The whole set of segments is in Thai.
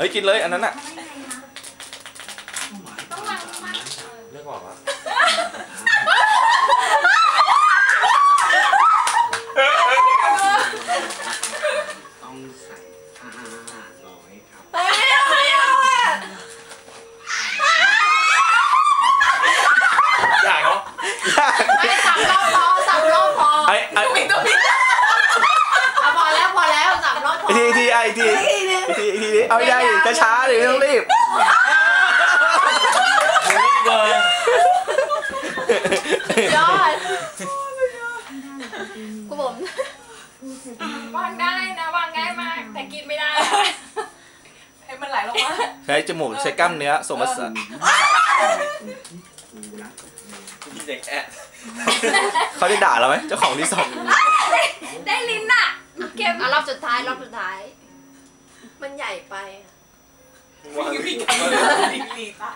เฮ้ยกินเลยอันนั้นอะต้องวางมันเลือกออกอะต้องใส่ห้าร้อยครับเฮ้ยไม่เอาไม่เอาอะอยากเหรอไม่สามรอบพอสามรอบพอไอ้ไอ้เอาพอแล้วพอแล้วสามรอบพออีกทีอีกทีไอ้อีกที อีกทีอีกทีดิเอาไม่ได้ดิช้าๆดิไม่ต้องรีบยอดกูผมวางได้นะวางง่ายมาก แต่กินไม่ได้ให้มันไหลลงมาใช้จมูกใช้กล้ามเนื้อส่งประสาทกูรักเด็กแอะเขาได้ด่าเราไหมเจ้าของรีสอร์ทได้ลิ้นอะเค็มอะรอบสุดท้ายรอบสุดท้าย มันใหญ่ไปอะมีการลีตา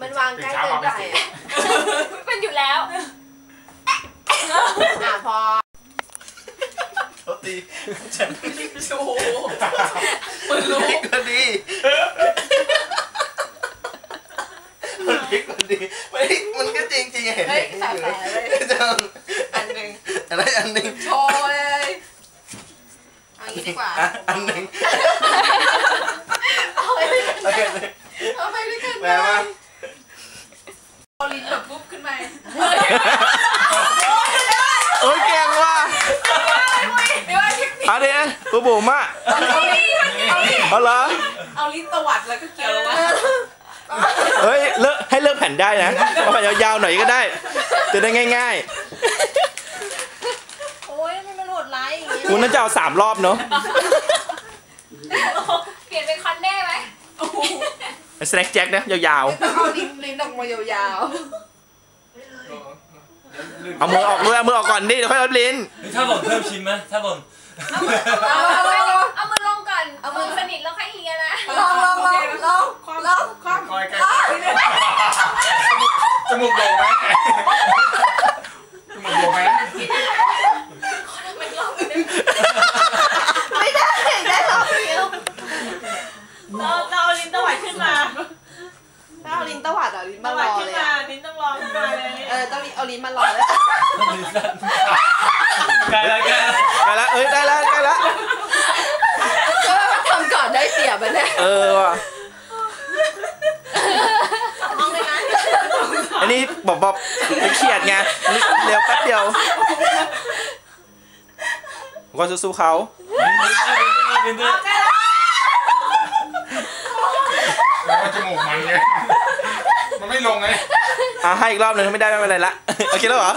มันวางใกล้เกินไปอะเป็นอยู่แล้ว อะพอตีฉันโอ้โหมันรู้พลิกก็ดีมันพลิกก็ดีไม่มันก็จริงจริงๆเห็น เฮ้ย เห็น แผล อยู่ ๆเลย จัง อันหนึ่ง อะไรอันหนึ่ง โชว์เลย เอางี้ดีกว่าอะอันหนึ่งเอาไปด้วยกันโอเคเอาไปด้วยกันแปลว่า เอาลิ้นแบบปุ๊บขึ้นมาโอ้ยเก่งว่ะเดี๋ยวเทคนิคเอาดิปูบุ๋มอะเอาเหรอเอาลิ้นตวัดแล้วก็เกี่ยวลงมาเฮ้ยเลิกให้เลิกแผ่นได้นะเอาแผ่นยาวๆหน่อยก็ได้ จะได้ง่ายโอ้ยมันมันโหดร้ายอย่าง ๆ งี้ คุณน่าจะเอาสามรอบเนาะเปลี่ยนเป็นคอนเน่ไหมสแน็คแจ็คนะยาวต้องเอาลิ้นลิ้นออกมายาวๆ เอามือออกมือเอามือออกก่อนดิเดี๋ยวค่อยเอาลิ้นถ้าบ่นเพิ่มชิ้นไหมถ้าบ่น เอาเอาเอาเอามือลงก่อน เอามือสนิทแล้วค่อยเลียนะ ๆลองลองลองลองความลองความ คอยกันจมูกโด่งไหมจมูกโด่งไหม ไม่ได้ได้รอบเดียว เราเราเอาลิ้นตวัดขึ้นมา ถ้าเอา ลิ้นตวัดอะลิ้นตมารวัดอขึ้นเลยมาอะลิ้นต้องรอขึ้นมาเลยเออต้องเอาลิ้นมารอแล้วใกล้แล้วใกล้แล้วใกล้แล้วเอ้ยได้แล้วใกล้แล้วก็ทำก่อนได้เปรียบไปเลยเออว่ะมองเลยนะอันนี้บอกบอกไปเขียดไงเร็วแป๊บเดียวก็สู้ๆเขาลิ้นด้วยมันจมูกมันไงมันไม่ ลงไงอะให้อีกรอบหนึ่งไม่ได้ไม่เป็นไรละ โอเคแล้วเหรอ